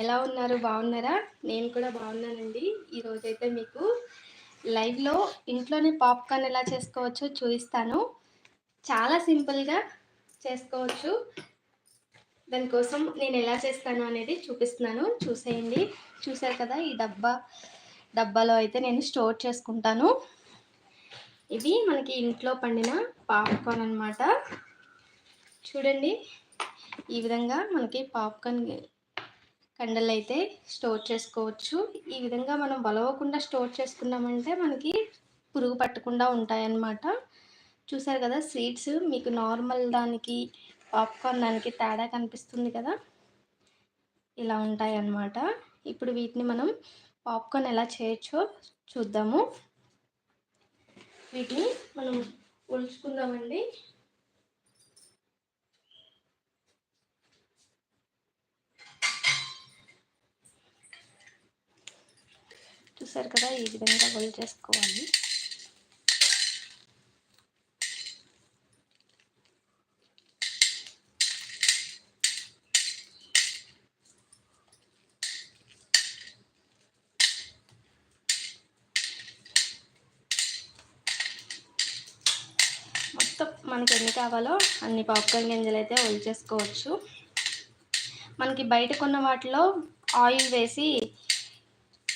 ఎలా ఉన్నారు? బాగున్నారా? నేను కూడా బాగున్నానండి. ఈరోజైతే మీకు లైవ్లో ఇంట్లోనే పాప్కార్న్ ఎలా చేసుకోవచ్చో చూపిస్తాను. చాలా సింపుల్గా చేసుకోవచ్చు. దానికోసం నేను ఎలా చేస్తాను అనేది చూపిస్తున్నాను. చూసేయండి. చూసారు కదా ఈ డబ్బా డబ్బాలో అయితే నేను స్టోర్ చేసుకుంటాను. ఇవి మనకి ఇంట్లో పండిన పాప్కార్న్ అనమాట చూడండి. ఈ విధంగా మనకి పాప్కార్న్ కండలు అయితే స్టోర్ చేసుకోవచ్చు. ఈ విధంగా మనం బలవకుండా స్టోర్ చేసుకున్నామంటే మనకి పురుగు పట్టకుండా ఉంటాయన్నమాట. చూసారు కదా స్వీట్స్? మీకు నార్మల్ దానికి పాప్కార్న్ దానికి తేడా కనిపిస్తుంది కదా? ఇలా ఉంటాయి అన్నమాట ఇప్పుడు వీటిని మనం పాప్కార్న్ ఎలా చేయొచ్చో చూద్దాము. వీటిని మనం ఒలుచుకుందామండి. చూసారు కదా ఈ విధంగా గొల్ చేసుకోవాలి. మొత్తం మనకి ఎన్ని కావాలో అన్ని పాప్కార్న్ గింజలు అయితే ఒలిచేసుకోవచ్చు మనకి బయట కొన్న వాటిలో ఆయిల్ వేసి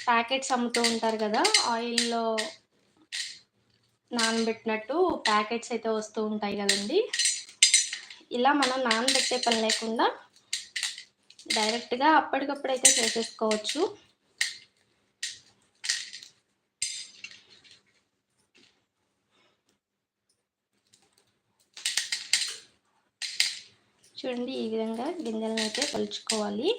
ప్యాకెట్స్ అమ్ముతూ ఉంటారు కదా ఆయిల్లో నానబెట్టినట్టు ప్యాకెట్స్ అయితే వస్తూ ఉంటాయి కదండి. ఇలా మనం నానబెట్టే పని లేకుండా డైరెక్ట్గా అప్పటికప్పుడు అయితే చేసేసుకోవచ్చు. చూడండి ఈ విధంగా గింజలను అయితే పలుచుకోవాలి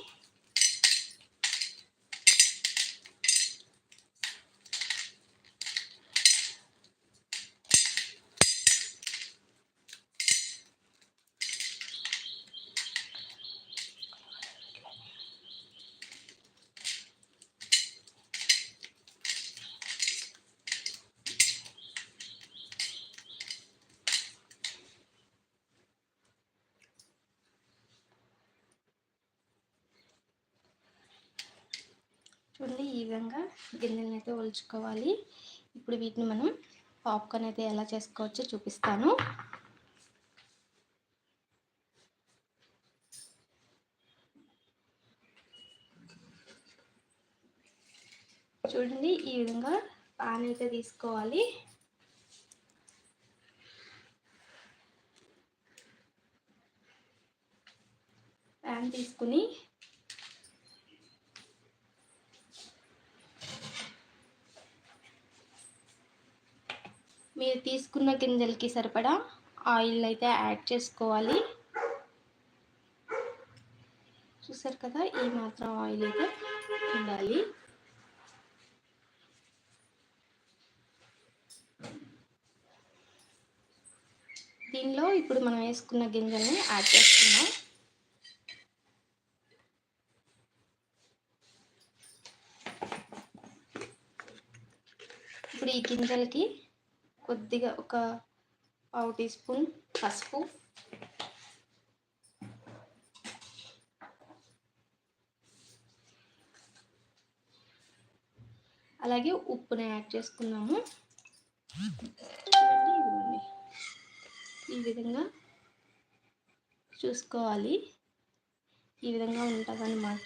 చూడండి ఈ విధంగా గిన్నెలను అయితే ఒలుచుకోవాలి. ఇప్పుడు వీటిని మనం పాప్కార్న్ అయితే ఎలా చేసుకోవచ్చో చూపిస్తాను. చూడండి ఈ విధంగా పాన్ అయితే తీసుకోవాలి. ప్యాన్ తీసుకుని మీరు తీసుకున్న గింజలకి సరిపడా ఆయిల్ అయితే యాడ్ చేసుకోవాలి. చూసారు కదా ఈ మాత్రం ఆయిల్ అయితే ఉండాలి. దీనిలో ఇప్పుడు మనం వేసుకున్న గింజల్ని యాడ్ చేసుకున్నాం ఇప్పుడు ఈ గింజలకి కొద్దిగా ఒక పావు టీ స్పూన్ పసుపు. అలాగే ఉప్పుని యాడ్ చేసుకున్నాము ఈ విధంగా చూసుకోవాలి. ఈ విధంగా ఉంటుందన్నమాట.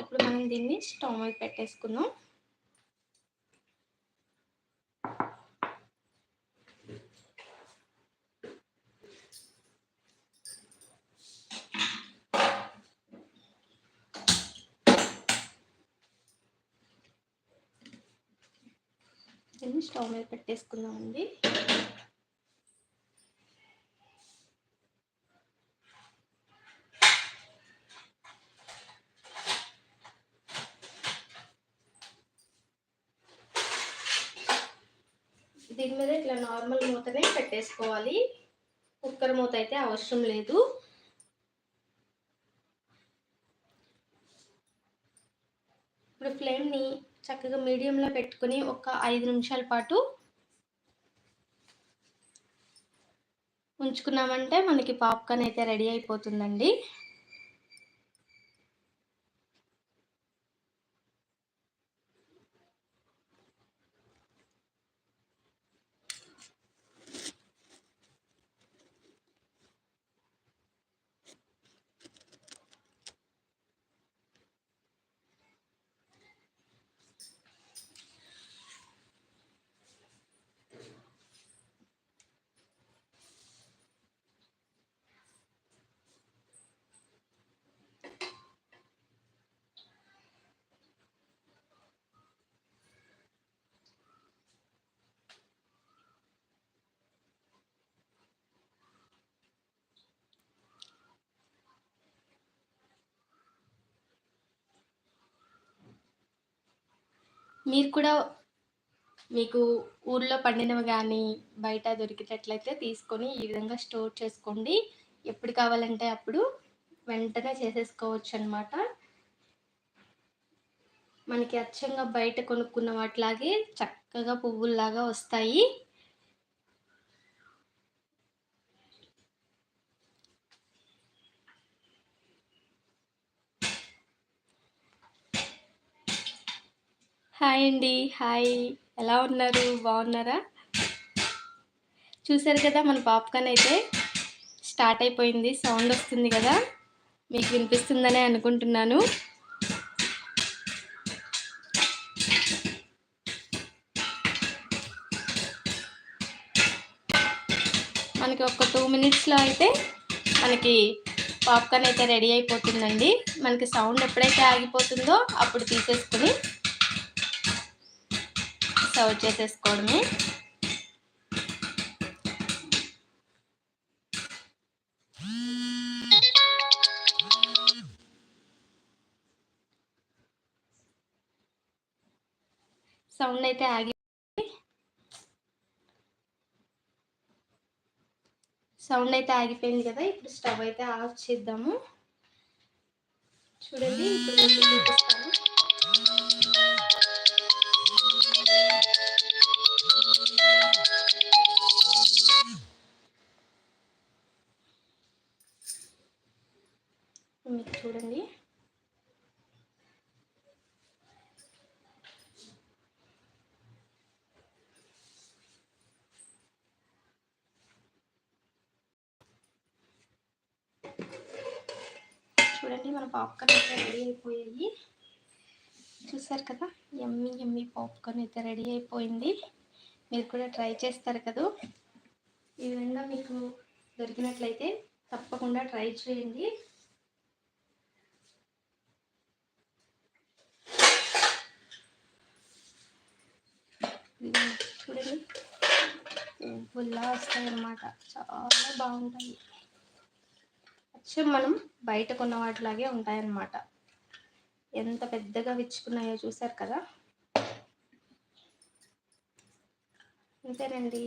ఇప్పుడు మనం దీన్ని స్టవ్ మీద పెట్టేసుకున్నాం దీన్ని స్టవ్ మీద పెట్టేసుకుందామండి. దీని మీద ఇట్లా నార్మల్ మూతనే పెట్టేసుకోవాలి. కుక్కర్ మూత అయితే అవసరం లేదు. ఇప్పుడు ఫ్లేమ్ని చక్కగా మీడియంలో పెట్టుకుని ఒక ఐదు నిమిషాల పాటు ఉంచుకున్నామంటే మనకి పాప్కార్న్ అయితే రెడీ అయిపోతుందండి. మీరు కూడా మీకు ఊర్లో పండినవి కానీ బయట దొరికేటట్లయితే తీసుకొని ఈ విధంగా స్టోర్ చేసుకోండి. ఎప్పుడు కావాలంటే అప్పుడు వెంటనే చేసేసుకోవచ్చు అనమాట మనకి అచ్చంగా బయట కొనుక్కున్న వాటిలాగే చక్కగా పువ్వుల్లాగా వస్తాయి. హాయ్ అండి. హాయ్. ఎలా ఉన్నారు? బాగున్నారా? చూసారు కదా మన పాప్కార్న్ అయితే స్టార్ట్ అయిపోయింది. సౌండ్ వస్తుంది కదా మీకు వినిపిస్తుందనే అనుకుంటున్నాను. మనకి ఒక టూ మినిట్స్లో అయితే మనకి పాప్కార్న్ అయితే రెడీ అయిపోతుందండి. మనకి సౌండ్ ఎప్పుడైతే ఆగిపోతుందో అప్పుడు తీసేసుకుని సర్వ్ చేసేసుకోవడమే. సౌండ్ అయితే ఆగి సౌండ్ అయితే ఆగిపోయింది కదా ఇప్పుడు స్టవ్ అయితే ఆఫ్ చేద్దాము. చూడండి ఇప్పుడు చూపిస్తాను. మీకు చూడండి. చూడండి మన పాప్కార్న్ అయితే రెడీ అయిపోయాయి. చూసారు కదా ఎమ్మి ఎమ్మి పాప్కార్న్ అయితే రెడీ అయిపోయింది. మీరు కూడా ట్రై చేస్తారు కదా. ఈ విధంగా మీకు దొరికినట్లయితే తప్పకుండా ట్రై చేయండి. చూడండి. పువ్వుల్లా వస్తాయి అన్నమాట. చాలా బాగుంటాయి. అచ్చం మనం బయట కొన్న వాటిలాగే ఉంటాయన్నమాట ఎంత పెద్దగా విచ్చుకున్నాయో చూసారు కదా? అంతేనండి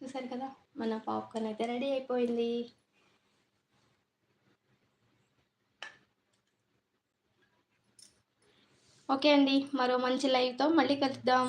చూసారు కదా? మన పాప్కార్న్ అయితే రెడీ అయిపోయింది. ఓకే అండి మరో మంచి లైవ్తో మళ్ళీ కలుద్దాం.